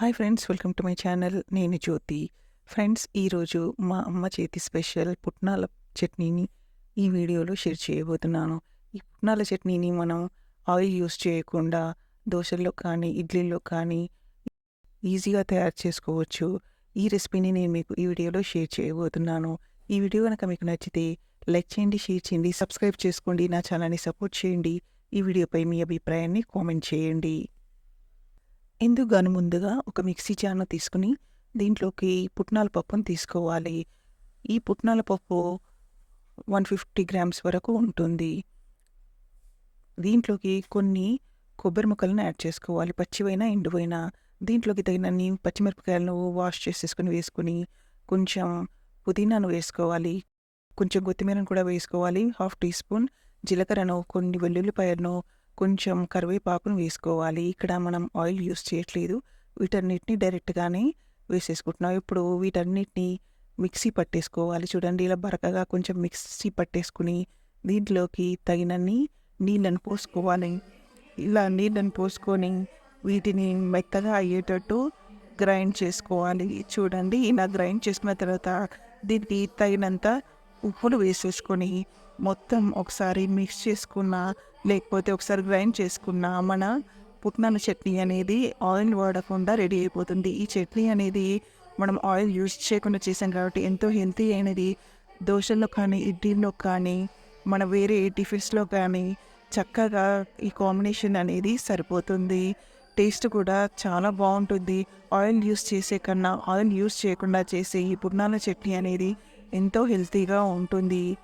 Hi friends welcome to my channel నేను Jyothi. Friends ఈరోజు మా అమ్మ చేతి స్పెషల్ పుట్నాల చట్నీని ఈ వీడియోలో షేర్ చేయబోతున్నాను. ఈ పుట్నాల చట్నీని మనం ఆయిల్ యూస్ చేయకుండా దోశల్లో కానీ ఇడ్లీల్లో కానీ ఈజీగా తయారు చేసుకోవచ్చు. ఈ రెసిపీని నేను మీకు ఈ వీడియోలో షేర్ చేయబోతున్నాను. ఈ వీడియో కనుక మీకు నచ్చితే లైక్ చేయండి షేర్ చేయండి సబ్స్క్రైబ్ చేసుకోండి నా ఛానల్ని సపోర్ట్ చేయండి. ఈ వీడియోపై మీ అభిప్రాయాన్ని కామెంట్ చేయండి. ఇందుకు గాను ముందుగా ఒక మిక్సీ జార్ను తీసుకుని దీంట్లోకి పుట్నాల పప్పును తీసుకోవాలి. ఈ పుట్నాల పప్పు వన్ ఫిఫ్టీ గ్రామ్స్ వరకు ఉంటుంది. దీంట్లోకి కొన్ని కొబ్బరి ముక్కలను యాడ్ చేసుకోవాలి. పచ్చివైనా ఎండువైనా. దీంట్లోకి తగినన్ని పచ్చిమిరపకాయలను వాష్ చేసేసుకొని వేసుకొని కొంచెం పుదీనాను వేసుకోవాలి. కొంచెం కొత్తిమీరను కూడా వేసుకోవాలి. హాఫ్ టీ స్పూన్ జీలకర్రను కొన్ని వెల్లుల్లిపాయలను కొంచెం కరివేపాకును వేసుకోవాలి. ఇక్కడ మనం ఆయిల్ యూస్ చేయట్లేదు. వీటన్నిటిని డైరెక్ట్గానే వేసేసుకుంటున్నాం. ఇప్పుడు వీటన్నిటిని మిక్సీ పట్టేసుకోవాలి. చూడండి ఇలా బరకగా కొంచెం మిక్సీ పట్టేసుకుని దీంట్లోకి తగినన్ని నీళ్ళను పోసుకోవాలి. ఇలా నీళ్ళను పోసుకొని వీటిని మెత్తగా అయ్యేటట్టు గ్రైండ్ చేసుకోవాలి. చూడండి ఇలా గ్రైండ్ చేసుకున్న తర్వాత దీనికి తగినంత ఉప్పులు వేసేసుకొని మొత్తం ఒకసారి మిక్స్ చేసుకున్న లేకపోతే ఒకసారి గ్రైండ్ చేసుకున్న మన పుట్నాల చట్నీ అనేది ఆయిల్ వాడకుండా రెడీ అయిపోతుంది. ఈ చట్నీ అనేది మనం ఆయిల్ యూజ్ చేయకుండా చేసాం కాబట్టి ఎంతో హెల్తీ అయినది. దోశల్లో కానీ ఇడ్లీలో కానీ మన వేరే టిఫిన్స్లో కానీ చక్కగా ఈ కాంబినేషన్ అనేది సరిపోతుంది. టేస్ట్ కూడా చాలా బాగుంటుంది. ఆయిల్ యూస్ చేసే కన్నా ఆయిల్ యూస్ చేయకుండా చేసే ఈ పుట్నాల చట్నీ అనేది ఎంతో హెల్తీగా ఉంటుంది.